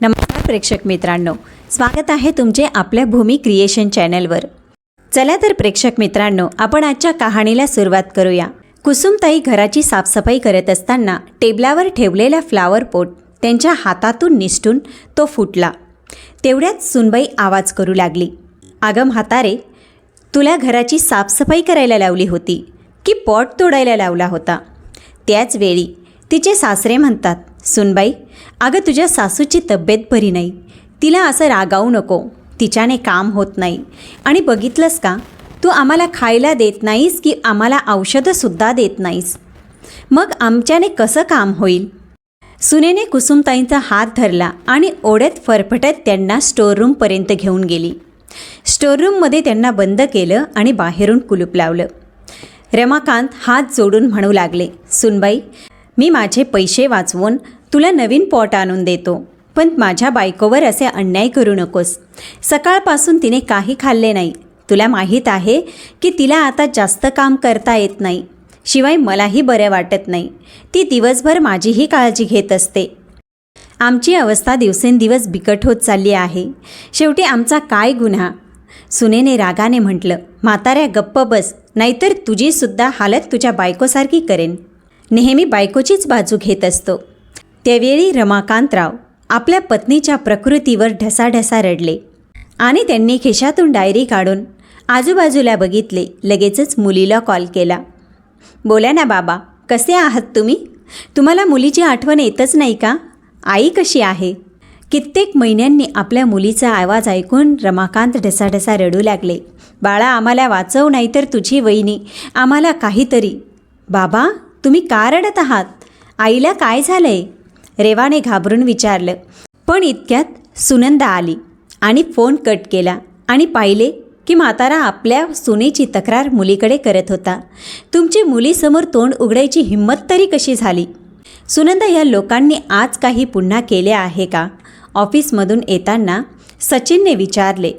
नमस्कार प्रेक्षक मित्रांनो. स्वागत आहे तुमचे आपल्या भूमी क्रिएशन चॅनलवर. चला तर प्रेक्षक मित्रांनो आपण आजच्या कहाणीला सुरुवात करूया. कुसुमताई घराची साफसफाई करत असताना टेबलावर ठेवलेला फ्लावर पोट त्यांच्या हातातून निसटून तो फुटला. तेवढ्यात सुनबाई आवाज करू लागली. अगं हातारे तुला घराची साफसफाई करायला लावली होती की पॉट तोडायला लावला होता? त्याच वेळी तिचे सासरे म्हणतात सुनबाई अगं तुझ्या सासूची तब्येत बरी नाही. तिला असं रागावू नको. तिच्याने काम होत नाही. आणि बघितलंस का? तू आम्हाला खायला देत नाहीस की आम्हाला औषधंसुद्धा देत नाहीस. मग आमच्याने कसं काम होईल? सुनेने कुसुमताईंचा हात धरला आणि ओढ्यात फरफटत त्यांना स्टोअररूमपर्यंत घेऊन गेली. स्टोअररूममध्ये त्यांना बंद केलं आणि बाहेरून कुलूप लावलं. रमाकांत हात जोडून म्हणू लागले सुनबाई मी माझे पैसे वाचवून तुला नवीन पॉट आणून देतो. पण माझ्या बायकोवर असे अन्याय करू नकोस. सकाळपासून तिने काही खाल्ले नाही. तुला माहीत आहे की तिला आता जास्त काम करता येत नाही. शिवाय मलाही बरं वाटत नाही. ती दिवसभर माझीही काळजी घेत असते. आमची अवस्था दिवसेंदिवस बिकट होत चालली आहे. शेवटी आमचा काय गुन्हा? सुनेने रागाने म्हटलं म्हाताऱ्या गप्प बस. नाहीतर तुझीसुद्धा हालत तुझ्या बायकोसारखी करेन. नेहमी बायकोचीच बाजू घेत असतो. त्यावेळी रमाकांतराव आपल्या पत्नीच्या प्रकृतीवर ढसाढसा रडले आणि त्यांनी खिशातून डायरी काढून आजूबाजूला बघितले लगेचच मुलीला कॉल केला. बोला ना बाबा कसे आहात तुम्ही? तुम्हाला मुलीची आठवण येतच नाही का? आई कशी आहे? कित्येक महिन्यांनी आपल्या मुलीचा आवाज ऐकून रमाकांत ढसाढसा रडू लागले. बाळा आम्हाला वाचव नाही तर तुझी वहिनी आम्हाला काहीतरी. बाबा तुम्ही का रडत आहात? आईला काय झालंय? रेवाने घाबरून विचारलं. पण इतक्यात सुनंदा आली आणि फोन कट केला आणि पाहिले की म्हातारा आपल्या सुनेची तक्रार मुलीकडे करत होता. तुमची मुलीसमोर तोंड उघडायची हिंमत तरी कशी झाली? सुनंदा या लोकांनी आज काही पुन्हा केले आहे का? ऑफिसमधून येताना सचिनने विचारले.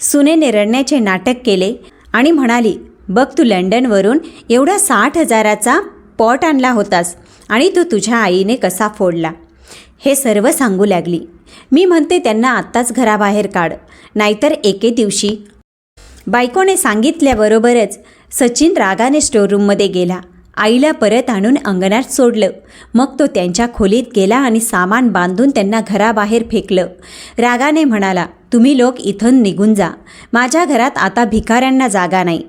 सुनेने रडण्याचे नाटक केले आणि म्हणाली बघ तू लंडनवरून एवढा साठ हजाराचा पॉट आणला होतास. आणि तो तुझ्या आईने कसा फोडला? हे सर्व सांगू लागली. मी म्हणते त्यांना आत्ताच घराबाहेर काढ नाहीतर एके दिवशी. बायकोने सांगितल्याबरोबरच सचिन रागाने स्टोररूममध्ये गेला. आईला परत आणून अंगणात सोडलं. मग तो त्यांच्या खोलीत गेला आणि सामान बांधून त्यांना घराबाहेर फेकलं. रागाने म्हणाला तुम्ही लोक इथून निघून जा. माझ्या घरात आता भिकाऱ्यांना जागा नाही.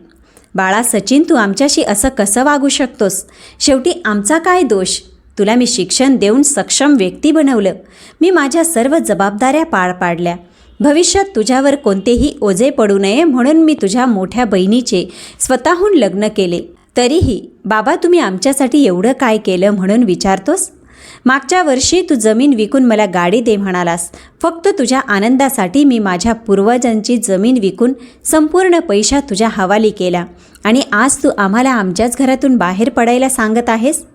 बाळा सचिन तू आमच्याशी असं कसं वागू शकतोस? शेवटी आमचा काय दोष? तुला मी शिक्षण देऊन सक्षम व्यक्ती बनवलं. मी माझ्या सर्व जबाबदाऱ्या पार पाडल्या. भविष्यात तुझ्यावर कोणतेही ओझे पडू नये म्हणून मी तुझ्या मोठ्या बहिणीचे स्वतःहून लग्न केले. तरीही बाबा तुम्ही आमच्यासाठी एवढं काय केलं म्हणून विचारतोस? मागच्या वर्षी तू जमीन विकून मला गाडी दे म्हणालास. फक्त तुझ्या आनंदासाठी मी माझ्या पूर्वजांची जमीन विकून संपूर्ण पैसा तुझ्या हवाली केला. आणि आज तू आम्हाला आमच्याच घरातून बाहेर पडायला सांगत आहेस?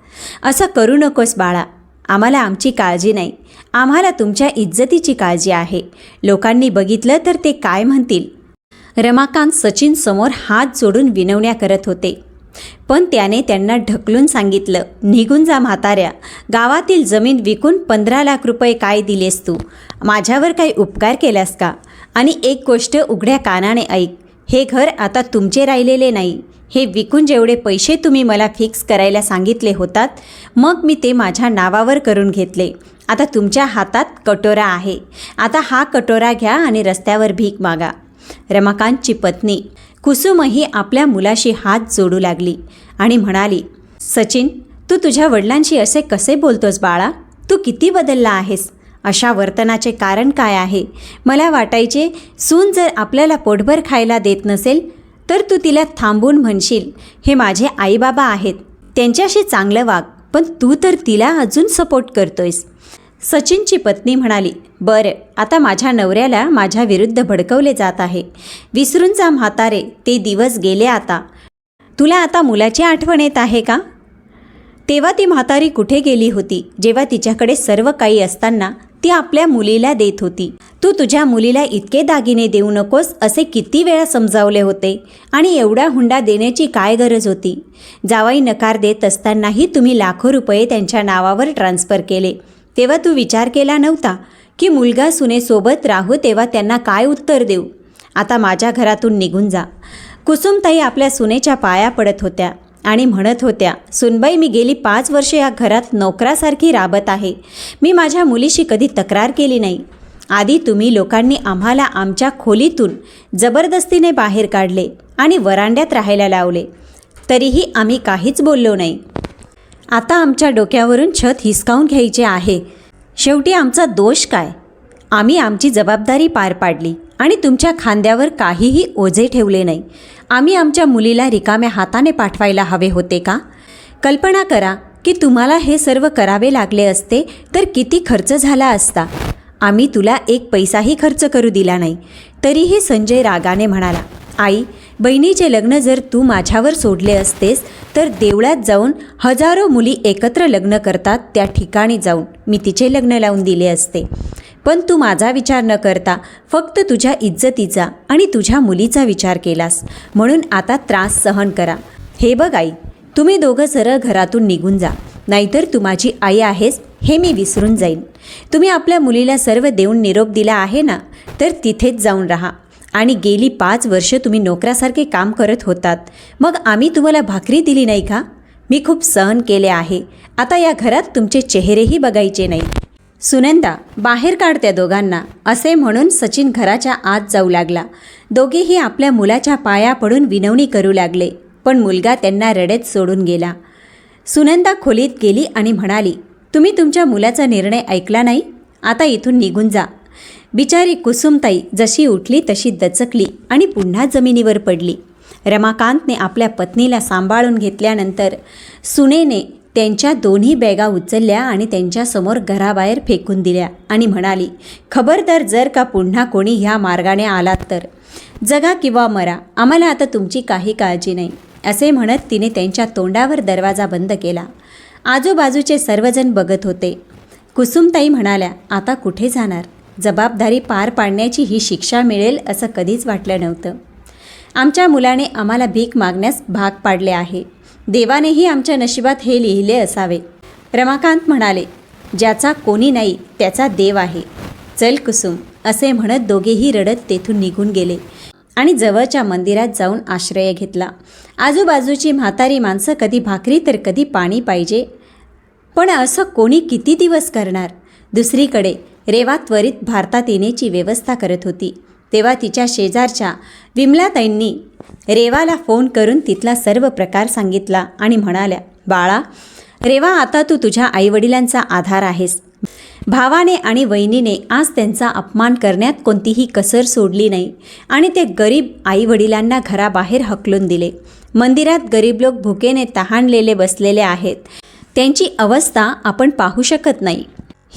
असं करू नकोस बाळा. आम्हाला आमची काळजी नाही. आम्हाला तुमच्या इज्जतीची काळजी आहे. लोकांनी बघितलं तर ते काय म्हणतील? रमाकांत सचिन समोर हात जोडून विनवण्या करत होते. पण त्याने त्यांना ढकलून सांगितलं निघून जा म्हाताऱ्या. गावातील जमीन विकून पंधरा लाख रुपये काय दिलेस तू? माझ्यावर काही उपकार केलास का? आणि एक गोष्ट उघड्या कानाने ऐक. हे घर आता तुमचे राहिलेले नाही. हे विकून जेवढे पैसे तुम्ही मला फिक्स करायला सांगितले होतात मग मी ते माझ्या नावावर करून घेतले. आता तुमच्या हातात कटोरा आहे. आता हा कटोरा घ्या आणि रस्त्यावर भीक मागा. रमाकांतची पत्नी कुसुमही आपल्या मुलाशी हात जोडू लागली आणि म्हणाली सचिन तू तुझ्या वडिलांशी असे कसे बोलतोस बाळा? तू किती बदलला आहेस? अशा वर्तनाचे कारण काय आहे? मला वाटायचे सून जर आपल्याला पोटभर खायला देत नसेल तर तू तिला थांबून म्हणशील. हे माझे आईबाबा आहेत. त्यांच्याशी चांगलं वाग पण तू तर तिला अजून सपोर्ट करतोयस. सचिनची पत्नी म्हणाली बरं आता माझ्या नवऱ्याला माझ्या विरुद्ध भडकवले जात आहे. विसरून जा म्हातारे ते दिवस गेले आता. तुला आता मुलाची आठवण येत आहे का? तेव्हा ती म्हातारी कुठे गेली होती जेव्हा तिच्याकडे सर्व काही असताना ती आपल्या मुलीला देत होती. तू तुझ्या मुलीला इतके दागिने देऊ नकोस असे किती वेळा समजावले होते आणि एवढा हुंडा देण्याची काय गरज होती? जावाई नकार देत असतानाही तुम्ही लाखो रुपये त्यांच्या नावावर ट्रान्स्फर केले. तेव्हा तू विचार केला नव्हता की मुलगा सुनेसोबत राहू तेव्हा त्यांना काय उत्तर देऊ? आता माझ्या घरातून निघून जा. कुसुमताई आपल्या सुनेच्या पाया पडत होत्या आणि म्हणत होत्या सुनबाई मी गेली पाच वर्षे या घरात नोकरासारखी राबत आहे. मी माझ्या मुलीशी कधी तक्रार केली नाही. आधी तुम्ही लोकांनी आम्हाला आमच्या खोलीतून जबरदस्तीने बाहेर काढले आणि वरांड्यात राहायला लावले. तरीही आम्ही काहीच बोललो नाही. आता आमच्या डोक्यावरून छत हिसकावून घ्यायचे आहे. शेवटी आमचा दोष काय? आम्ही आमची जबाबदारी पार पाडली आणि तुमच्या खांद्यावर काहीही ओझे ठेवले नाही. आम्ही आमच्या मुलीला रिकाम्या हाताने पाठवायला हवे होते का? कल्पना करा की तुम्हाला हे सर्व करावे लागले असते तर किती खर्च झाला असता. आम्ही तुला एक पैसाही खर्च करू दिला नाही. तरीही संजय रागाने म्हणाला आई बहिणीचे लग्न जर तू माझ्यावर सोडले असतेस तर देवळात जाऊन हजारो मुली एकत्र लग्न करतात त्या ठिकाणी जाऊन. मी तिचे लग्न लावून दिले असते. पण तू माझा विचार न करता फक्त तुझ्या इज्जतीचा आणि तुझ्या मुलीचा विचार केलास. म्हणून आता त्रास सहन करा. हे बघ आई तुम्ही दोघं सरळ घरातून निघून जा. नाहीतर तू माझी आई आहेस हे मी विसरून जाईन. तुम्ही आपल्या मुलीला सर्व देऊन निरोप दिला आहे ना? तर तिथेच जाऊन राहा. आणि गेली पाच वर्ष तुम्ही नोकरासारखे काम करत होतात. मग आम्ही तुम्हाला भाकरी दिली नाही का? मी खूप सहन केले आहे. आता या घरात तुमचे चेहरेही बघायचे नाही. सुनंदा बाहेर काढ त्या दोघांना. असे म्हणून सचिन घराच्या आत जाऊ लागला. दोघेही आपल्या मुलाच्या पाया पडून विनवणी करू लागले पण मुलगा त्यांना रडत सोडून गेला. सुनंदा खोलीत गेली आणि म्हणाली तुम्ही तुमच्या मुलाचा निर्णय ऐकला नाही? आता इथून निघून जा. बिचारी कुसुमताई जशी उठली तशी दचकली आणि पुन्हा जमिनीवर पडली. रमाकांतने आपल्या पत्नीला सांभाळून घेतल्यानंतर सुनेने त्यांच्या दोन्ही बॅगा उचलल्या आणि त्यांच्यासमोर घराबाहेर फेकून दिल्या आणि म्हणाली खबरदार जर का पुन्हा कोणी ह्या मार्गाने आलात तर. जगा किंवा मरा आम्हाला आता तुमची काही काळजी नाही असे म्हणत तिने त्यांच्या तोंडावर दरवाजा बंद केला. आजूबाजूचे सर्वजण बघत होते. कुसुमताई म्हणाल्या आता कुठे जाणार? जबाबदारी पार पाडण्याची ही शिक्षा मिळेल असं कधीच वाटलं नव्हतं. आमच्या मुलाने आम्हाला भीक मागण्यास भाग पाडले आहे. देवानेही आमच्या नशिबात हे लिहिले असावे. रमाकांत म्हणाले ज्याचा कोणी नाही त्याचा देव आहे. चल कुसुम असे म्हणत दोघेही रडत तेथून निघून गेले आणि जवळच्या मंदिरात जाऊन आश्रय घेतला. आजूबाजूची म्हातारी माणसं कधी भाकरी तर कधी पाणी पाहिजे. पण असं कोणी किती दिवस करणार? दुसरीकडे रेवा त्वरित भारतात येण्याची व्यवस्था करत होती. तेव्हा तिच्या शेजारच्या विमलाताईंनी रेवाला फोन करून तिथला सर्व प्रकार सांगितला आणि म्हणाल्या बाळा रेवा आता तू तुझ्या आईवडिलांचा आधार आहेस. भावाने आणि वहिनीने आज त्यांचा अपमान करण्यात कोणतीही कसर सोडली नाही आणि ते गरीब आईवडिलांना घराबाहेर हकलून दिले. मंदिरात गरीब लोक भुकेने तहानलेले बसलेले आहेत. त्यांची अवस्था आपण पाहू शकत नाही.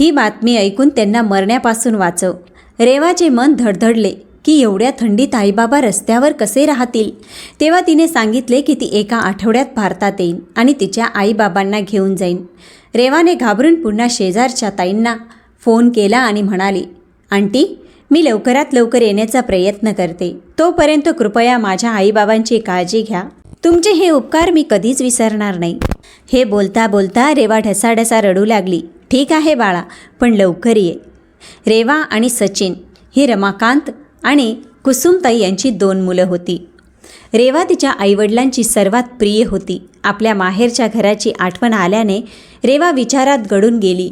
ही बातमी ऐकून त्यांना मरण्यापासून वाचव. रेवाचे मन धडधडले की एवढ्या थंडीत आईबाबा रस्त्यावर कसे राहतील? तेव्हा तिने सांगितले की ती एका आठवड्यात भारतात येईन आणि तिच्या आईबाबांना घेऊन जाईन. रेवाने घाबरून पुन्हा शेजारच्या ताईंना फोन केला आणि म्हणाली आंटी मी लवकरात लवकर येण्याचा प्रयत्न करते. तोपर्यंत कृपया माझ्या आईबाबांची काळजी घ्या. तुमचे हे उपकार मी कधीच विसरणार नाही. हे बोलता बोलता रेवा ढसाढसा रडू लागली. ठीक आहे बाळा पण लवकर ये. रेवा आणि सचिन ही रमाकांत आणि कुसुमताई यांची दोन मुलं होती. रेवा तिच्या आईवडिलांची सर्वात प्रिय होती. आपल्या माहेरच्या घराची आठवण आल्याने रेवा विचारात गडून गेली.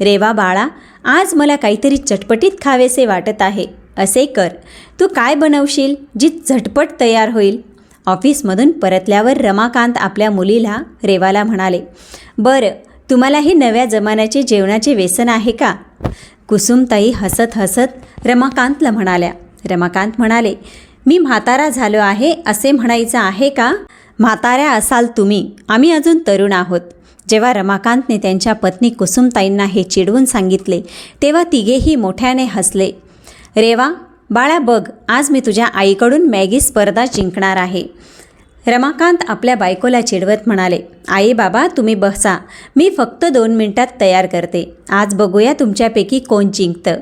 रेवा बाळा आज मला काहीतरी चटपटीत खावेसे वाटत आहे. असे कर. तू काय बनवशील जी झटपट तयार होईल? ऑफिसमधून परतल्यावर रमाकांत आपल्या मुलीला रेवाला म्हणाले बरं तुम्हालाही नव्या जमान्याचे जेवणाचे व्यसन आहे का? कुसुमताई हसत हसत रमाकांतला म्हणाल्या. रमाकांत म्हणाले मी म्हातारा झालो आहे असे म्हणायचं आहे का? म्हाताऱ्या असाल तुम्ही. आम्ही अजून तरुण आहोत. जेव्हा रमाकांतने त्यांच्या पत्नी कुसुमताईंना हे चिडवून सांगितले तेव्हा तिघेही मोठ्याने हसले. रेवा बाळा बघ आज मी तुझ्या आईकडून मॅगी स्पर्धा जिंकणार आहे. रमाकांत आपल्या बायकोला चिडवत म्हणाले आई बाबा तुम्ही बसा. मी फक्त दोन मिनिटात तयार करते. आज बघूया तुमच्यापैकी कोण जिंकतं.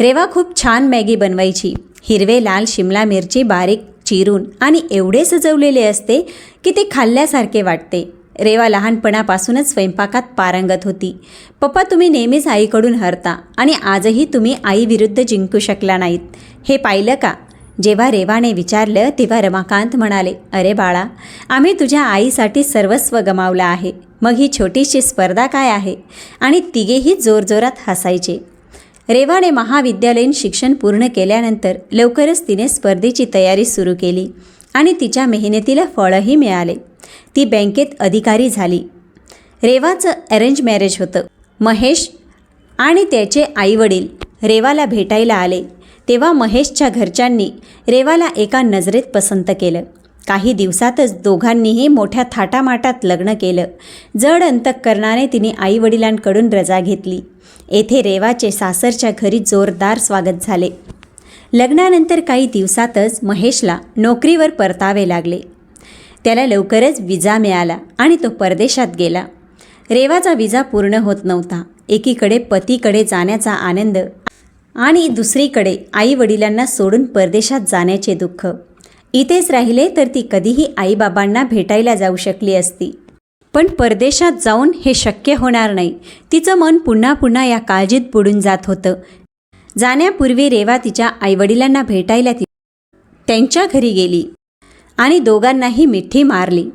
रेवा खूप छान मॅगी बनवायची. हिरवे लाल शिमला मिरची बारीक चिरून आणि एवढे सजवलेले असते की ते खाल्ल्यासारखे वाटते. रेवा लहानपणापासूनच स्वयंपाकात पारंगत होती. पप्पा तुम्ही नेहमीच आईकडून हरता आणि आजही तुम्ही आईविरुद्ध जिंकू शकला नाहीत. हे पाहिलं का? जेव्हा रेवाने विचारलं तेव्हा रमाकांत म्हणाले अरे बाळा आम्ही तुझ्या आईसाठी सर्वस्व गमावलं आहे. मग ही छोटीशी स्पर्धा काय आहे? आणि तिघेही जोरजोरात हसायचे. रेवाने महाविद्यालयीन शिक्षण पूर्ण केल्यानंतर लवकरच तिने स्पर्धेची तयारी सुरू केली आणि तिच्या मेहनतीला फळंही मिळाले. ती बँकेत अधिकारी झाली. रेवाचं अरेंज मॅरेज होतं. महेश आणि त्याचे आईवडील रेवाला भेटायला आले. तेव्हा महेशच्या घरच्यांनी रेवाला एका नजरेत पसंत केलं. काही दिवसातच दोघांनीही मोठ्या थाटामाटात लग्न केलं. जड अंतकरणाने तिने आईवडिलांकडून रजा घेतली. येथे रेवाचे सासरच्या घरी जोरदार स्वागत झाले. लग्नानंतर काही दिवसातच महेशला नोकरीवर परतावे लागले. त्याला लवकरच विजा मिळाला आणि तो परदेशात गेला. रेवाचा विजा पूर्ण होत नव्हता. एकीकडे पतीकडे जाण्याचा आनंद आणि दुसरीकडे आई वडिलांना सोडून परदेशात जाण्याचे दुःख. इथेच राहिले तर ती कधीही आईबाबांना भेटायला जाऊ शकली असती. पण परदेशात जाऊन हे शक्य होणार नाही. तिचं मन पुन्हा पुन्हा या काळजीत बुडून जात होतं. जाण्यापूर्वी रेवा तिच्या आईवडिलांना भेटायला ती त्यांच्या घरी गेली आणि दोघांनाही मिठी मारली.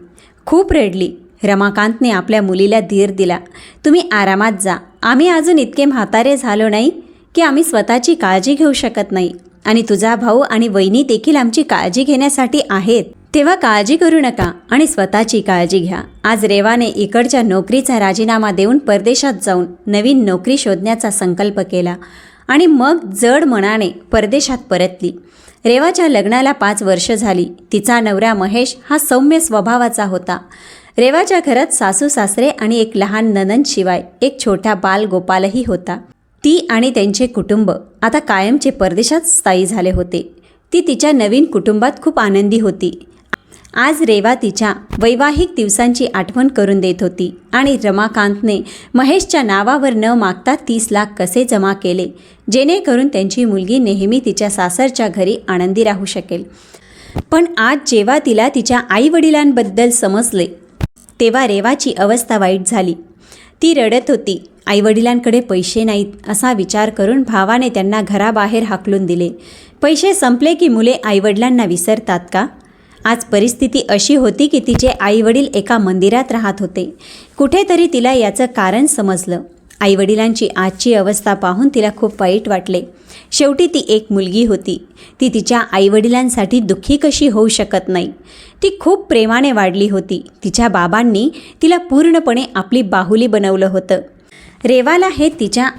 खूप रडली. रमाकांतने आपल्या मुलीला धीर दिला. तुम्ही आरामात जा. आम्ही अजून इतके म्हातारे झालो नाही. की आम्ही स्वतःची काळजी घेऊ शकत नाही. आणि तुझा भाऊ आणि वहिनी देखील आमची काळजी घेण्यासाठी आहेत. तेव्हा काळजी करू नका आणि स्वतःची काळजी घ्या. आज रेवाने इकडच्या नोकरीचा राजीनामा देऊन परदेशात जाऊन नवीन नोकरी शोधण्याचा संकल्प केला आणि मग जड मनाने परदेशात परतली. रेवाच्या लग्नाला पाच वर्ष झाली. तिचा नवरा महेश हा सौम्य स्वभावाचा होता. रेवाच्या घरात सासू सासरे आणि एक लहान ननंद शिवाय एक छोटा बाल गोपालही होता. ती आणि त्यांचे कुटुंब आता कायमचे परदेशात स्थायी झाले होते. ती तिच्या नवीन कुटुंबात खूप आनंदी होती. आज रेवा तिच्या वैवाहिक दिवसांची आठवण करून देत होती आणि रमाकांतने महेशच्या नावावर न मागता तीस लाख कसे जमा केले जेणेकरून त्यांची मुलगी नेहमी तिच्या सासरच्या घरी आनंदी राहू शकेल. पण आज जेव्हा तिला तिच्या आईवडिलांबद्दल समजले तेव्हा रेवाची अवस्था वाईट झाली. ती रडत होती. आईवडिलांकडे पैसे नाहीत असा विचार करून भावाने त्यांना घराबाहेर हाकलून दिले. पैसे संपले की मुले आईवडिलांना विसरतात का? आज परिस्थिती अशी होती की तिचे आईवडील एका मंदिरात राहत होते. कुठेतरी तिला याचं कारण समजलं. आईवडिलांची आजची अवस्था पाहून तिला खूप वाईट वाटले. शेवटी ती एक मुलगी होती. ती तिच्या आईवडिलांसाठी दुःखी कशी होऊ शकत नाही? ती खूप प्रेमाने वाढली होती. तिच्या बाबांनी तिला पूर्णपणे आपली बाहुली बनवलं होतं. रेवाला हे तिच्या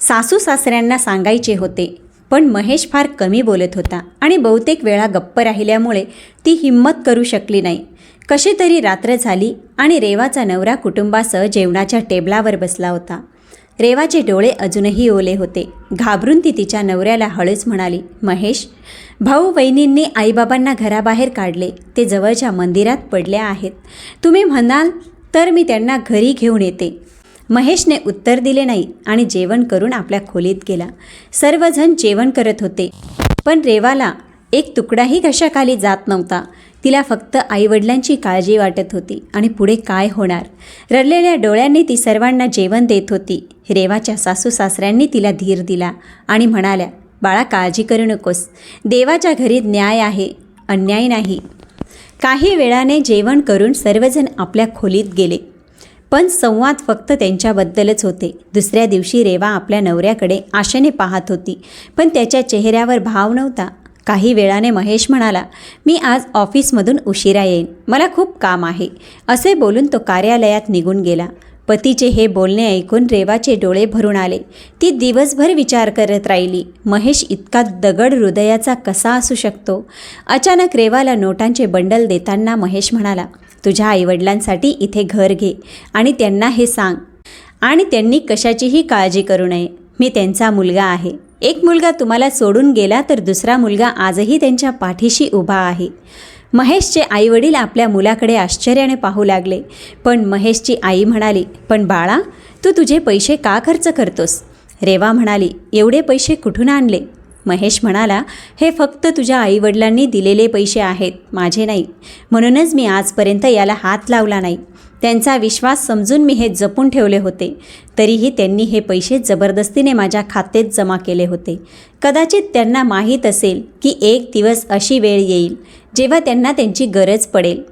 सासू सासऱ्यांना सांगायचे होते. पण महेश फार कमी बोलत होता आणि बहुतेक वेळा गप्प राहिल्यामुळे ती हिंमत करू शकली नाही. कशी तरी रात्र झाली आणि रेवाचा नवरा कुटुंबासह जेवणाच्या टेबलावर बसला होता. रेवाचे डोळे अजूनही ओले होते. घाबरून ती तिच्या नवऱ्याला हळूच म्हणाली महेश भाऊ वहिनींनी आईबाबांना घराबाहेर काढले. ते जवळच्या मंदिरात पडल्या आहेत. तुम्ही म्हणाल तर मी त्यांना घरी घेऊन येते. महेशने उत्तर दिले नाही आणि जेवण करून आपल्या खोलीत गेला. सर्वजण जेवण करत होते. पण रेवाला एक तुकडाही कशाखाली जात नव्हता. तिला फक्त आईवडिलांची काळजी वाटत होती. आणि पुढे काय होणार? रडलेल्या डोळ्यांनी ती सर्वांना जेवण देत होती. रेवाच्या सासू सासऱ्यांनी तिला धीर दिला आणि म्हणाल्या बाळा काळजी करू नकोस. देवाच्या घरी न्याय आहे अन्याय नाही. काही वेळाने जेवण करून सर्वजण आपल्या खोलीत गेले. पण संवाद फक्त त्यांच्याबद्दलच होते. दुसऱ्या दिवशी रेवा आपल्या नवऱ्याकडे आशेने पाहत होती. पण त्याच्या चेहऱ्यावर भाव नव्हता. काही वेळाने महेश म्हणाला मी आज ऑफिसमधून उशिरा येईन. मला खूप काम आहे. असे बोलून तो कार्यालयात निघून गेला. पतीचे हे बोलणे ऐकून रेवाचे डोळे भरून आले. ती दिवसभर विचार करत राहिली. महेश इतका दगड हृदयाचा कसा असू शकतो? अचानक रेवाला नोटांचे बंडल देताना महेश म्हणाला तुझ्या आईवडिलांसाठी इथे घर घे आणि त्यांना हे सांग. आणि त्यांनी कशाचीही काळजी करू नये. मी त्यांचा मुलगा आहे. एक मुलगा तुम्हाला सोडून गेला तर दुसरा मुलगा आजही त्यांच्या पाठीशी उभा आहे. महेशचे आईवडील आपल्या मुलाकडे आश्चर्याने पाहू लागले. पण महेशची आई म्हणाली पण बाळा तू तुझे पैसे का खर्च करतोस? रेवा म्हणाली एवढे पैसे कुठून आणले? महेश म्हणाला हे फक्त तुझ्या आईवडिलांनी दिलेले पैसे आहेत माझे नाही. म्हणूनच मी आजपर्यंत याला हात लावला नाही. त्यांचा विश्वास समजून मी हे जपून ठेवले होते. तरीही त्यांनी हे पैसे जबरदस्तीने माझ्या खात्यात जमा केले होते. कदाचित त्यांना माहीत असेल की एक दिवस अशी वेळ येईल जेव्हा त्यांना त्यांची गरज पडेल.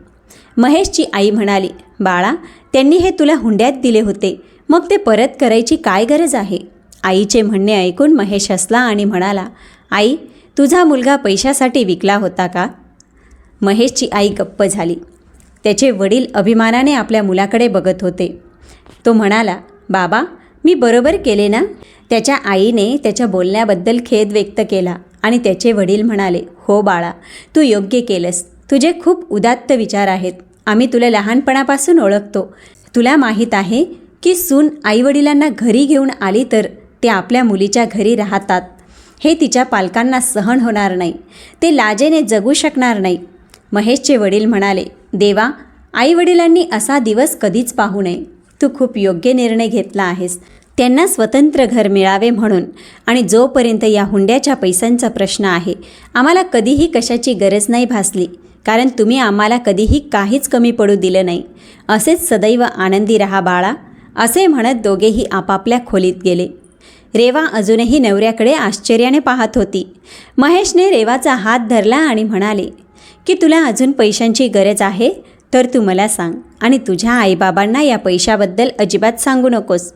महेशची आई म्हणाली बाळा त्यांनी हे तुला हुंड्यात दिले होते. मग ते परत करायची काय गरज आहे? आईचे म्हणणे ऐकून महेश हसला आणि म्हणाला आई तुझा मुलगा पैशासाठी विकला होता का? महेशची आई गप्प झाली. त्याचे वडील अभिमानाने आपल्या मुलाकडे बघत होते. तो म्हणाला बाबा मी बरोबर केले ना? त्याच्या आईने त्याच्या बोलण्याबद्दल खेद व्यक्त केला आणि त्याचे वडील म्हणाले हो बाळा तू योग्य केलंस. तुझे खूप उदात्त विचार आहेत. आम्ही तुला लहानपणापासून ओळखतो. तुला माहीत आहे की सून आईवडिलांना घरी घेऊन आली तर ते आपल्या मुलीच्या घरी राहतात. हे तिच्या पालकांना सहन होणार नाही. ते लाजेने जगू शकणार नाही. महेशचे वडील म्हणाले देवा आईवडिलांनी असा दिवस कधीच पाहू नये. तू खूप योग्य निर्णय घेतला आहेस. त्यांना स्वतंत्र घर मिळावे म्हणून. आणि जोपर्यंत या हुंड्याच्या पैशांचा प्रश्न आहे आम्हाला कधीही कशाची गरज नाही भासली. कारण तुम्ही आम्हाला कधीही काहीच कमी पडू दिलं नाही. असेच सदैव आनंदी रहा बाळा. असे म्हणत दोघेही आपापल्या खोलीत गेले. रेवा अजूनही नवऱ्याकडे आश्चर्याने पाहत होती. महेशने रेवाचा हात धरला आणि म्हणाले की तुला अजून पैशांची गरज आहे? तर तू मला सांग आणि तुझ्या आईबाबांना या पैशाबद्दल अजिबात सांगू नकोस.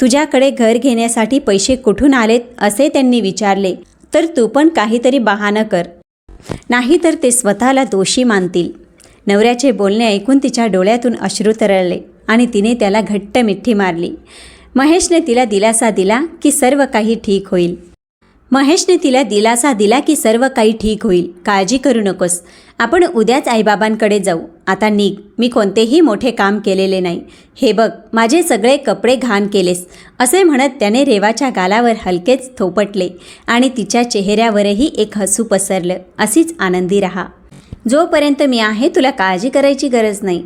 तुझ्याकडे घर घेण्यासाठी पैसे कुठून आलेत असे त्यांनी विचारले. तर तू पण काहीतरी बहाणं कर. नाही तर ते स्वतःला दोषी मानतील. नवऱ्याचे बोलणे ऐकून तिच्या डोळ्यातून अश्रू तरळले आणि तिने त्याला घट्ट मिठी मारली. महेशने तिला दिलासा दिला की सर्व काही ठीक होईल. महेशने तिला दिलासा दिला की सर्व काही ठीक होईल. काळजी करू नकोस. आपण उद्याच आईबाबांकडे जाऊ. आता निघ. मी कोणतेही मोठे काम केलेले नाही. हे बघ माझे सगळे कपडे घाण केलेस. असे म्हणत त्याने रेवाच्या गालावर हलकेच थोपटले आणि तिच्या चेहऱ्यावरही एक हसू पसरलं. अशीच आनंदी राहा. जोपर्यंत मी आहे तुला काळजी करायची गरज नाही.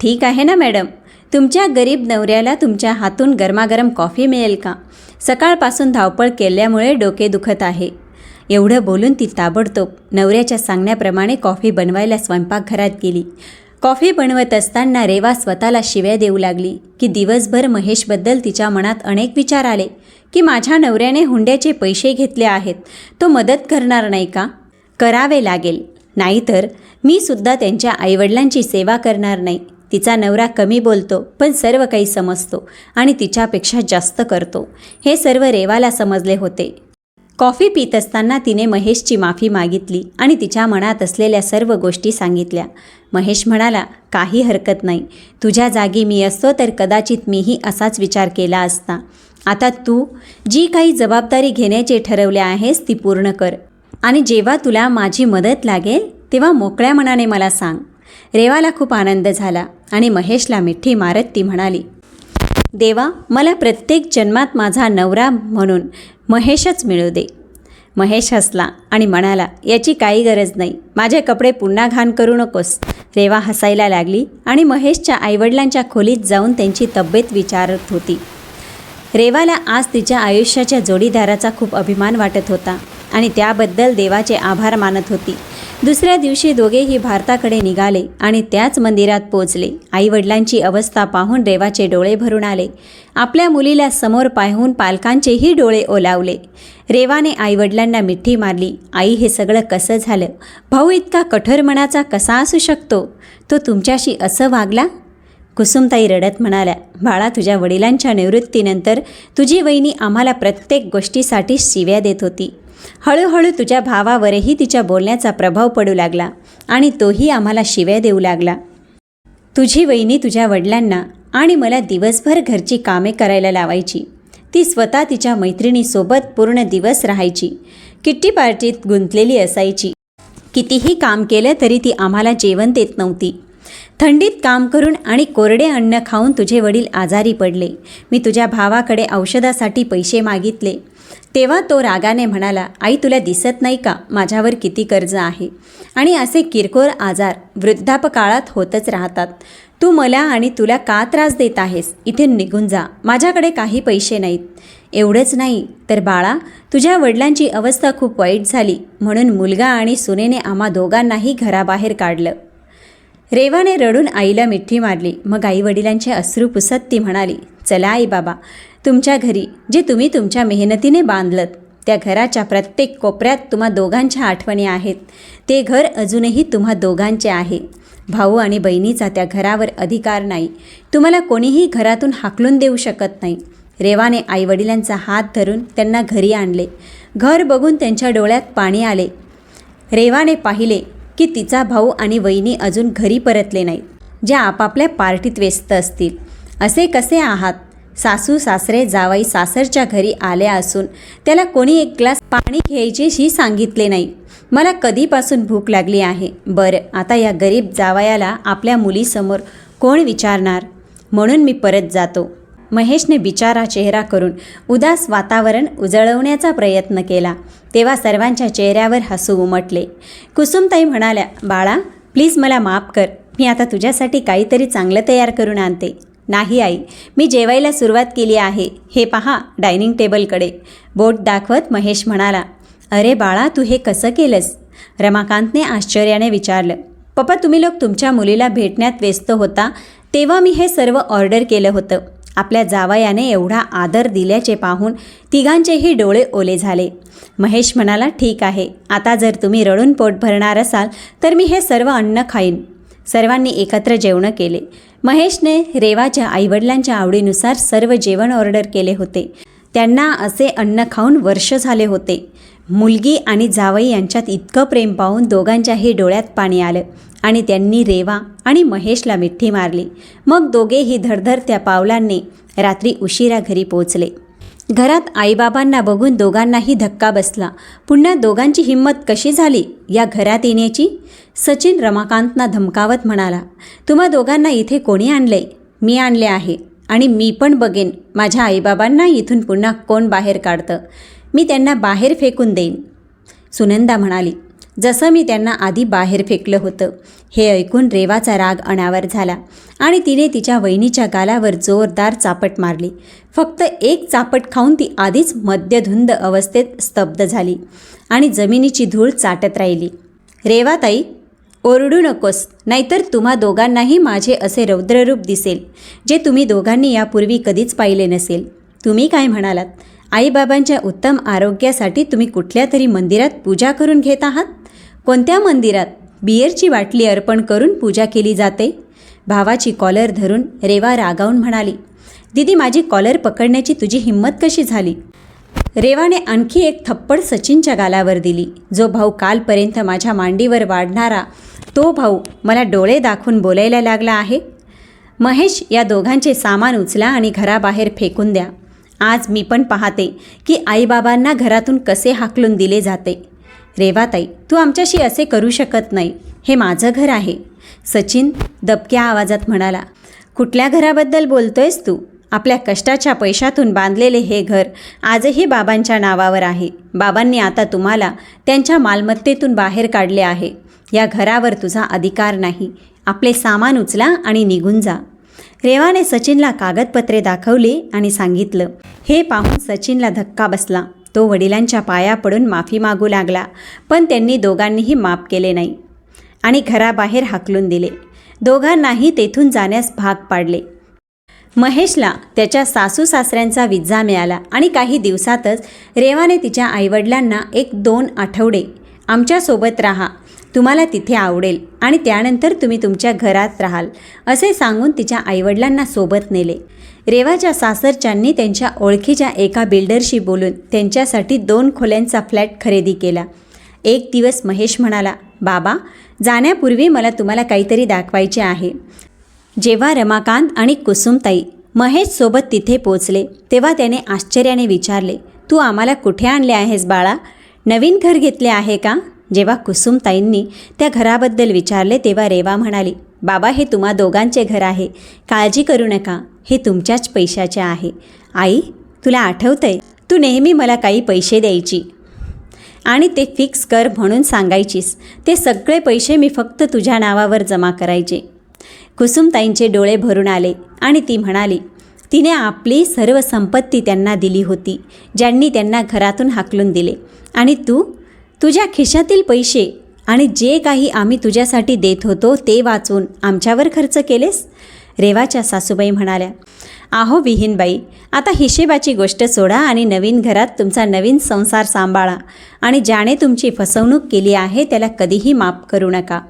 ठीक आहे ना मॅडम? तुमच्या गरीब नवऱ्याला तुमच्या हातून गरमागरम कॉफी मिळेल का? सकाळपासून धावपळ केल्यामुळे डोके दुखत आहे. एवढं बोलून ती ताबडतोब नवऱ्याच्या सांगण्याप्रमाणे कॉफी बनवायला स्वयंपाकघरात गेली. कॉफी बनवत असताना रेवा स्वतःला शिव्या देऊ लागली की दिवसभर महेशबद्दल तिच्या मनात अनेक विचार आले की माझ्या नवऱ्याने हुंड्याचे पैसे घेतले आहेत तो मदत करणार नाही का? करावे लागेल. नाहीतर मी सुद्धा त्यांच्या आईवडिलांची सेवा करणार नाही. तिचा नवरा कमी बोलतो पण सर्व काही समजतो आणि तिच्यापेक्षा जास्त करतो. हे सर्व रेवाला समजले होते. कॉफी पित असताना तिने महेशची माफी मागितली आणि तिच्या मनात असलेल्या सर्व गोष्टी सांगितल्या. महेश म्हणाला काही हरकत नाही. तुझ्या जागी मी असतो तर कदाचित मीही असाच विचार केला असता. आता तू जी काही जबाबदारी घेण्याचे ठरवले आहेस ती पूर्ण कर. आणि जेव्हा तुला माझी मदत लागेल तेव्हा मोकळ्या मनाने मला सांग. रेवाला खूप आनंद झाला आणि महेशला मिठी मारत ती म्हणाली देवा मला प्रत्येक जन्मात माझा नवरा म्हणून महेशच मिळू दे. महेश हसला आणि म्हणाला याची काही गरज नाही. माझे कपडे पुन्हा घाण करू नकोस. रेवा हसायला लागली आणि महेशच्या आईवडिलांच्या खोलीत जाऊन त्यांची तब्येत विचारत होती. रेवाला आज तिच्या आयुष्याच्या जोडीदाराचा खूप अभिमान वाटत होता आणि त्याबद्दल देवाचे आभार मानत होती. दुसऱ्या दिवशी दोघेही भारताकडे निघाले आणि त्याच मंदिरात पोचले. आईवडिलांची अवस्था पाहून रेवाचे डोळे भरून आले. आपल्या मुलीला समोर पाहून पालकांचेही डोळे ओलावले. रेवाने आईवडिलांना मिठी मारली. आई हे सगळं कसं झालं? भाऊ इतका कठोर मनाचा कसा असू शकतो? तो तुमच्याशी असं वागला? कुसुमताई रडत म्हणाल्या बाळा तुझ्या वडिलांच्या निवृत्तीनंतर तुझी वहिनी आम्हाला प्रत्येक गोष्टीसाठी शिव्या देत होती. हळूहळू तुझ्या भावावरही तिच्या बोलण्याचा प्रभाव पडू लागला आणि तोही आम्हाला शिव्या देऊ लागला. तुझी वहिनी तुझ्या वडिलांना आणि मला दिवसभर घरची कामे करायला लावायची. ती स्वतः तिच्या मैत्रिणीसोबत पूर्ण दिवस राहायची. किट्टी पार्टीत गुंतलेली असायची. कितीही काम केलं तरी ती आम्हाला जेवण देत नव्हती. थंडीत काम करून आणि कोरडे अन्न खाऊन तुझे वडील आजारी पडले. मी तुझ्या भावाकडे औषधासाठी पैसे मागितले. तेव्हा तो रागाने म्हणाला आई तुला दिसत नाही का? माझ्यावर किती कर्ज आहे? आणि असे किरकोळ आजार वृद्धापकाळात होतच राहतात. तू मला आणि तुला का त्रास देत आहेस? इथे निघून जा. माझ्याकडे काही पैसे नाहीत. एवढंच नाही. तर बाळा तुझ्या वडिलांची अवस्था खूप वाईट झाली. म्हणून मुलगा आणि सुनेने आम्हा दोघांनाही घराबाहेर काढलं. रेवाने रडून आईला मिठी मारली. मग आई वडिलांचे अश्रू पुसत ती म्हणाली चला आई बाबा तुमच्या घरी जे तुम्ही तुमच्या मेहनतीने बांधलत त्या घराच्या प्रत्येक कोपऱ्यात तुम्हा दोघांच्या आठवणी आहेत. ते घर अजूनही तुम्हा दोघांचे आहे. भाऊ आणि बहिणीचा त्या घरावर अधिकार नाही. तुम्हाला कोणीही घरातून हाकलून देऊ शकत नाही. रेवाने आईवडिलांचा हात धरून त्यांना घरी आणले. घर बघून त्यांच्या डोळ्यात पाणी आले. रेवाने पाहिले की तिचा भाऊ आणि वहिनी अजून घरी परतले नाहीत. ज्या आपापल्या पार्टीत व्यस्त असतील. असे कसे आहात? सासू सासरे जावाई सासरच्या घरी आल्या असून त्याला कोणी एक ग्लास पाणी घ्यायचेशी सांगितले नाही. मला कधीपासून भूक लागली आहे. बरं आता या गरीब जावयाला आपल्या मुलीसमोर कोण विचारणार? म्हणून मी परत जातो. महेशने बिचारा चेहरा करून उदास वातावरण उजळवण्याचा प्रयत्न केला. तेव्हा सर्वांच्या चेहऱ्यावर हसू उमटले. कुसुमताई म्हणाल्या बाळा प्लीज मला माफ कर. मी आता तुझ्यासाठी काहीतरी चांगलं तयार करून आणते. नाही आई मी जेवायला सुरुवात केली आहे. हे पहा डायनिंग टेबलकडे. बोट दाखवत महेश म्हणाला अरे बाळा तू हे कसं केलंस? रमाकांतने आश्चर्याने विचारलं पप्पा तुम्ही लोक तुमच्या मुलीला भेटण्यात व्यस्त होता. तेव्हा मी हे सर्व ऑर्डर केलं होतं. आपल्या जावयाने एवढा आदर दिल्याचे पाहून तिघांचेही डोळे ओले झाले. महेश म्हणाला ठीक आहे. आता जर तुम्ही रडून पोट भरणार असाल तर मी हे सर्व अन्न खाईन. सर्वांनी एकत्र जेवणं केले. महेशने रेवाच्या आईवडिलांच्या आवडीनुसार सर्व जेवण ऑर्डर केले होते. त्यांना असे अन्न खाऊन वर्ष झाले होते. मुलगी आणि जावई यांच्यात इतकं प्रेम पाहून दोघांच्याही डोळ्यात पाणी आलं. आणि त्यांनी रेवा आणि महेशला मिठी मारली. मग दोघेही धडधडत्या पावलांनी रात्री उशिरा घरी पोचले घरात आईबाबांना बघून दोघांनाही धक्का बसला. पुन्हा दोघांची हिंमत कशी झाली या घरात येण्याची? सचिन रमाकांतना धमकावत म्हणाला तुम्हा दोघांना इथे कोणी आणले मी आणले आहे आणि मी पण बघेन. माझ्या आईबाबांना इथून पुन्हा कोण बाहेर काढतं? मी त्यांना बाहेर फेकून देईन. सुनंदा म्हणाली जसं मी त्यांना आधी बाहेर फेकलं होतं. हे ऐकून रेवाचा राग अनावर झाला आणि तिने तिच्या वहिनीच्या गालावर जोरदार चापट मारली. फक्त एक चापट खाऊन ती आधीच मद्यधुंद अवस्थेत स्तब्ध झाली आणि जमिनीची धूळ चाटत राहिली. रेवाताई ओरडू नकोस नाहीतर तुम्हा दोघांनाही माझे असे रौद्ररूप दिसेल जे तुम्ही दोघांनी यापूर्वी कधीच पाहिले नसेल. तुम्ही काय म्हणालात? आईबाबांच्या उत्तम आरोग्यासाठी तुम्ही कुठल्या तरी मंदिरात पूजा करून घेत आहात? कोणत्या मंदिरात बियरची बाटली अर्पण करून पूजा केली जाते? भावाची कॉलर धरून रेवा रागावून म्हणाली दीदी माझी कॉलर पकडण्याची तुझी हिंमत कशी झाली? रेवाने आणखी एक थप्पड सचिनच्या गालावर दिली. जो भाऊ कालपर्यंत माझ्या मांडीवर वाढणारा तो भाऊ मला डोळे दाखवून बोलायला लागला आहे. महेश या दोघांचे सामान उचला आणि घराबाहेर फेकून द्या. आज मी पण पाहते की आईबाबांना घरातून कसे हाकलून दिले जाते. रेवाताई तू आमच्याशी असे करू शकत नाही. हे माझं घर आहे. सचिन दबक्या आवाजात म्हणाला कुठल्या घराबद्दल बोलतोयस तू? आपल्या कष्टाच्या पैशातून बांधलेले हे घर आजही बाबांच्या नावावर आहे. बाबांनी आता तुम्हाला त्यांच्या मालमत्तेतून बाहेर काढले आहे. या घरावर तुझा अधिकार नाही. आपले सामान उचला आणि निघून जा. रेवाने सचिनला कागदपत्रे दाखवली आणि सांगितलं. हे पाहून सचिनला धक्का बसला. तो वडिलांच्या पाया पडून माफी मागू लागला पण त्यांनी दोघांनीही माफ केले नाही आणि घराबाहेर हाकलून दिले. दोघांनाही तेथून जाण्यास भाग पाडले. महेशला त्याच्या सासू सासऱ्यांचा विज्जा मिळाला आणि काही दिवसातच रेवाने तिच्या आईवडिलांना एक दोन आठवडे आमच्यासोबत राहा तुम्हाला तिथे आवडेल आणि त्यानंतर तुम्ही तुमच्या घरात राहाल असे सांगून तिच्या आईवडिलांना सोबत नेले. रेवाच्या सासरच्यांनी त्यांच्या ओळखीच्या एका बिल्डरशी बोलून त्यांच्यासाठी दोन खोल्यांचा फ्लॅट खरेदी केला. एक दिवस महेश म्हणाला बाबा जाण्यापूर्वी मला तुम्हाला काहीतरी दाखवायचे आहे. जेव्हा रमाकांत आणि कुसुमताई महेशसोबत तिथे पोचले तेव्हा त्याने आश्चर्याने विचारले तू आम्हाला कुठे आणले आहेस बाळा? नवीन घर घेतले आहे का? जेव्हा कुसुमताईंनी त्या घराबद्दल विचारले तेव्हा रेवा म्हणाली बाबा हे तुम्हा दोघांचे घर आहे. काळजी करू नका. हे तुमच्याच पैशाचे आहे. आई तुला आठवतंय? तू नेहमी मला काही पैसे द्यायची. आणि ते फिक्स कर म्हणून सांगायचीस. ते सगळे पैसे मी फक्त तुझ्या नावावर जमा करायचे. कुसुमताईंचे डोळे भरून आले आणि ती म्हणाली तिने आपली सर्व संपत्ती त्यांना दिली होती ज्यांनी त्यांना घरातून हाकलून दिले. आणि तू? तुझ्या खिशातील पैसे आणि जे काही आम्ही तुझ्यासाठी देत होतो ते वाचून आमच्यावर खर्च केलेस? रेवाच्या सासूबाई म्हणाल्या आहो विहीनबाई आता हिशेबाची गोष्ट सोडा आणि नवीन घरात तुमचा नवीन संसार सांभाळा आणि ज्याने तुमची फसवणूक केली आहे त्याला कधीही माफ करू नका.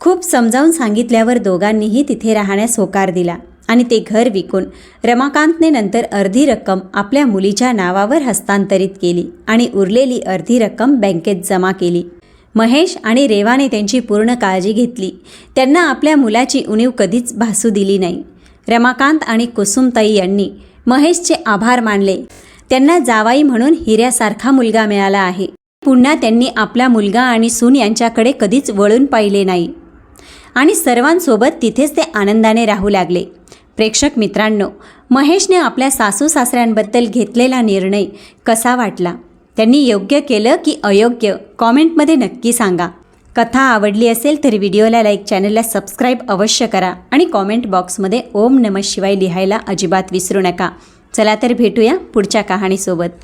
खूप समजावून सांगितल्यावर दोघांनीही तिथे राहण्यास होकार दिला आणि ते घर विकून रमाकांतने नंतर अर्धी रक्कम आपल्या मुलीच्या नावावर हस्तांतरित केली आणि उरलेली अर्धी रक्कम बँकेत जमा केली. महेश आणि रेवाने त्यांची पूर्ण काळजी घेतली. त्यांना आपल्या मुलाची उणीव कधीच भासू दिली नाही. रमाकांत आणि कुसुमताई यांनी महेशचे आभार मानले. त्यांना जावाई म्हणून हिऱ्यासारखा मुलगा मिळाला आहे. पुन्हा त्यांनी आपला मुलगा आणि सून यांच्याकडे कधीच वळून पाहिले नाही. आणि सर्वांसोबत तिथेच ते आनंदाने राहू लागले. प्रेक्षक मित्रांनो महेशने आपल्या सासू सासऱ्यांबद्दल घेतलेला निर्णय कसा वाटला? त्यांनी योग्य केलं की अयोग्य कॉमेंटमध्ये नक्की सांगा. कथा आवडली असेल तर व्हिडिओला लाईक चॅनलला सबस्क्राईब अवश्य करा आणि कॉमेंट बॉक्समध्ये ओम नम शिवाय लिहायला अजिबात विसरू नका. चला तर भेटूया पुढच्या कहाणीसोबत.